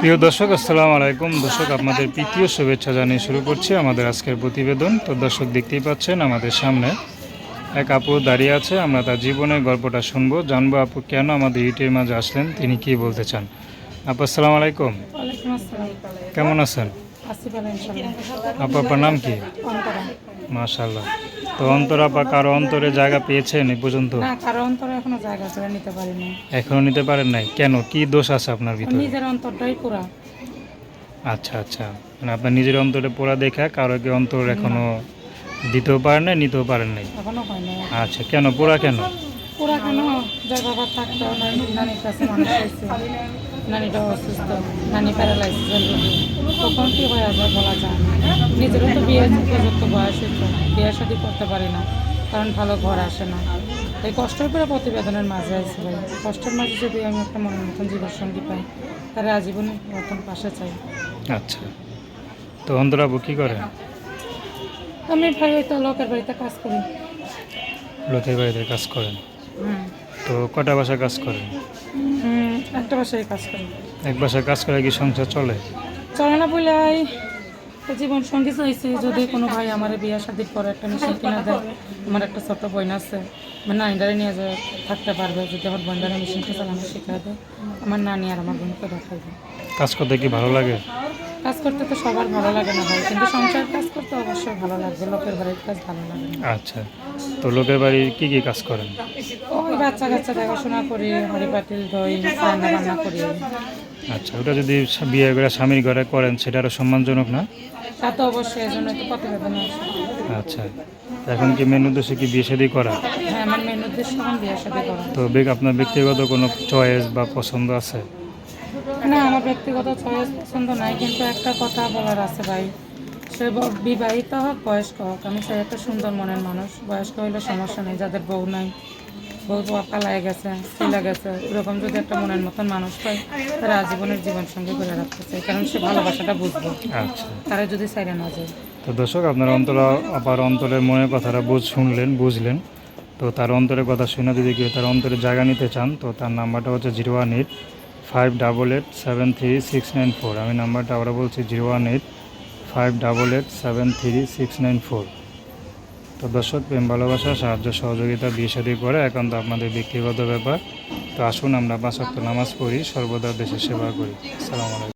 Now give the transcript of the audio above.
প্রিয় দর্শক আসসালামু আলাইকুম। দর্শক আপনাদের তৃতীয় শুভেচ্ছা জানিয়ে শুরু করছি আমাদের আজকের প্রতিবেদন। তো দর্শক দেখতেই পাচ্ছেন আমাদের সামনে এক আপু দাঁড়িয়ে আছে। আমরা তার জীবনের গল্পটা শুনব। জানব আপু কেন আমাদের ইউটিউবের মাঝে আসলেন? তিনি কি বলতে চান? আপু আসসালামু আলাইকুম। কেমন আছেন? আপু আপনার নাম কি? মাশাল্লাহ তো অন্তর আপা কারও অন্তরে জায়গা পেয়েছেন এই পর্যন্ত? না কারও অন্তরে এখনও জায়গা করে নিতে পারিনি এখনও নিতে পারেন নাই? কেন? কি দোষ আছে আপনার ভিতরে? নিজের অন্তরটাই পুরা আচ্ছা আচ্ছা। মানে আপনার নিজের অন্তরে পোড়া দেখা কারও কি অন্তর এখনও দিতেও পারেন নাই নিতেও পারেন নাই? এখনও হয় না আচ্ছা কেন? পোড়া কেন? পুরা কেন? যার বাবা থাকতো নানি- নানির কাছে মানুষ হয়েছে। নানিটা অসুস্থ নানি প্যারালাইসিসের রোগী কখন কি হয়ে যায় বলা যায় না নিজেরও তো বিয়ে উপযুক্ত বয়স হতো বিয়ে শাদি করতে পারি না কারণ ভালো ঘর আসে না। এই কষ্টের পরে প্রতিবেদনের মাঝে আছি ভাই। কষ্টের মাঝে যদি আমি একটা মনের মতন জীবনসঙ্গী পাই তারা আজীবন মতন পাশে চাই। আচ্ছা। তো অন্তরাবু কি করে? আমি ভাই ওই তো লোকের বাড়িতে কাজ করি। লোকের বাড়িতে কাজ করেন? তো কটা বাসা কাজ করেন? একটা বাসায় কাজ করেন এক বাসায় কাজ করে কি সংসার চলে? চলে না বলাই জীবন সঙ্গী চাইছি যদি কোনো ভাই আমার বিয়ে শাদির পরে একটা মেশিন কিনা দেয়, আমার একটা ছোট বোন আছে, আমার নানিদারে নিয়ে যায়, থাকতে পারবে, যদি আমার বোনটারে মেশিনটা চালানো শেখা দেয়, আমার নানি আর আমার বোনকে দেখাইবে কাজ করতে কি ভালো লাগে? করতে তো সবার ভালো লাগে না ভাই কিন্তু সংসার কাজ করতে অবশ্যই ভালো লাগবে লোকের বাড়ির কাজ ভালো লাগে না। আচ্ছা তো লোকের বাড়ির কি কি কাজ করেন? ওই বাচ্চা কাচ্চা দেখাশোনা করি হাঁড়ি পাতিল দই রান্না বান্না করি। আচ্ছা ওটা যদি বিয়ে করে স্বামীর ঘরে করেন সেটা আরও সম্মানজনক না? তা তো অবশ্যই এই জন্য তো প্রতিবেদন আসে আচ্ছা এখন কি মেন উদ্দেশ্যে কি বিয়ে শাদী করা? হ্যাঁ আমার মেন উদ্দেশ্য এখন বিয়ে শাদি করা। তো বেগ- আপনার ব্যক্তিগত কোনো চয়েস বা পছন্দ আছে? না আমার ব্যক্তিগত চয়েস পছন্দ নাই কিন্তু একটা কথা বলার আছে ভাই। সে বিবাহিত হোক বয়স্ক হোক আমি চাই একটা সুন্দর মনের মানুষ। বয়স্ক হইলে সমস্যা নেই যাদের বউ নাই। বউ পালায় গেছে ছেলে গেছে। এরকম যদি একটা মনের মতন মানুষ পাই তারা আজীবনের জীবন সঙ্গে করে রাখতে চাই কারণ সে ভালোবাসাটা বুঝবে। আচ্ছা। তারা যদি সাইরে না যায়। তো দর্শক আপনার অন্তর আপার অন্তরের মনের কথাটা বুঝ শুনলেন বুঝলেন। তো তার অন্তরের কথা শুনে যদি কেউ তার অন্তরে জায়গা নিতে চান তো তার নাম্বারটা হচ্ছে zero one eight five double eight seven three six nine four আমি নাম্বারটা আবার বলছি zero one eight five double eight seven three six nine four তো দর্শক, প্রেম, ভালোবাসা, সাহায্য, সহযোগিতা, বিয়ে সাদী করে একান্ত আপনাদের ব্যক্তিগত ব্যাপার। তো আসুন আমরা পাঁচ নামাজ পড়ি, সর্বদা দেশের সেবা করি। সালাম আলাইকুম।